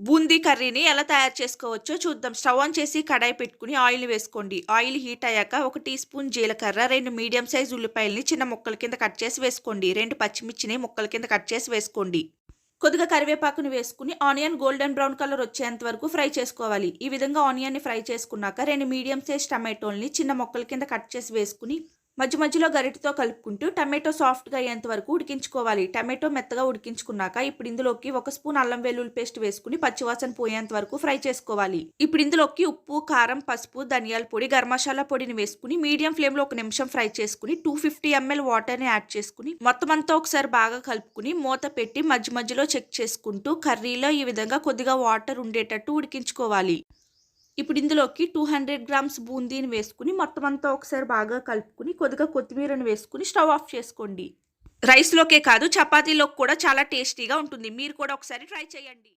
బూందీ కర్రీని ఎలా తయారు చేసుకోవచ్చో చూద్దాం. స్టవ్ ఆన్ చేసి కడాయి పెట్టుకుని ఆయిల్ వేసుకోండి. ఆయిల్ హీట్ అయ్యాక ఒక టీ స్పూన్ జీలకర్ర రెండు మీడియం సైజ్ ఉల్లిపాయల్ని చిన్న ముక్కల కింద కట్ చేసి వేసుకోండి. రెండు పచ్చిమిర్చిని ముక్కల కింద కట్ చేసి వేసుకోండి. కొద్దిగా కరివేపాకుని వేసుకుని ఆనియన్ గోల్డెన్ బ్రౌన్ కలర్ వచ్చేంత వరకు ఫ్రై చేసుకోవాలి. ఈ విధంగా ఆనియన్ని ఫ్రై చేసుకున్నాక రెండు మీడియం సైజ్ టమాటోల్ని చిన్న ముక్కల కింద కట్ చేసి వేసుకుని మధ్య మధ్యలో గరిటతో కలుపుకుంటూ టమాటో సాఫ్ట్గా అయ్యేంత వరకు ఉడికించుకోవాలి. టమాటో మెత్తగా ఉడికించుకున్నాక ఇప్పుడు ఇందులోకి ఒక స్పూన్ అల్లం వెల్లుల్లి పేస్ట్ వేసుకుని పచ్చివాసన పోయేంత వరకు ఫ్రై చేసుకోవాలి. ఇప్పుడు ఇందులోకి ఉప్పు కారం పసుపు ధనియాల పొడి గరం మసాలా పొడిని వేసుకుని మీడియం ఫ్లేమ్లో ఒక నిమిషం ఫ్రై చేసుకుని టూ ఫిఫ్టీ ఎంఎల్ వాటర్ని యాడ్ చేసుకుని మొత్తం అంతా ఒకసారి బాగా కలుపుకుని మూత పెట్టి మధ్య మధ్యలో చెక్ చేసుకుంటూ కర్రీలో ఈ విధంగా కొద్దిగా వాటర్ ఉండేటట్టు ఉడికించుకోవాలి. ఇప్పుడు ఇందులోకి టూ హండ్రెడ్ గ్రామ్స్ బూందీని వేసుకుని మొత్తం అంతా ఒకసారి బాగా కలుపుకుని కొద్దిగా కొత్తిమీరను వేసుకుని స్టవ్ ఆఫ్ చేసుకోండి. రైస్లోకే కాదు చపాతీలోకి కూడా చాలా టేస్టీగా ఉంటుంది. మీరు కూడా ఒకసారి ట్రై చేయండి.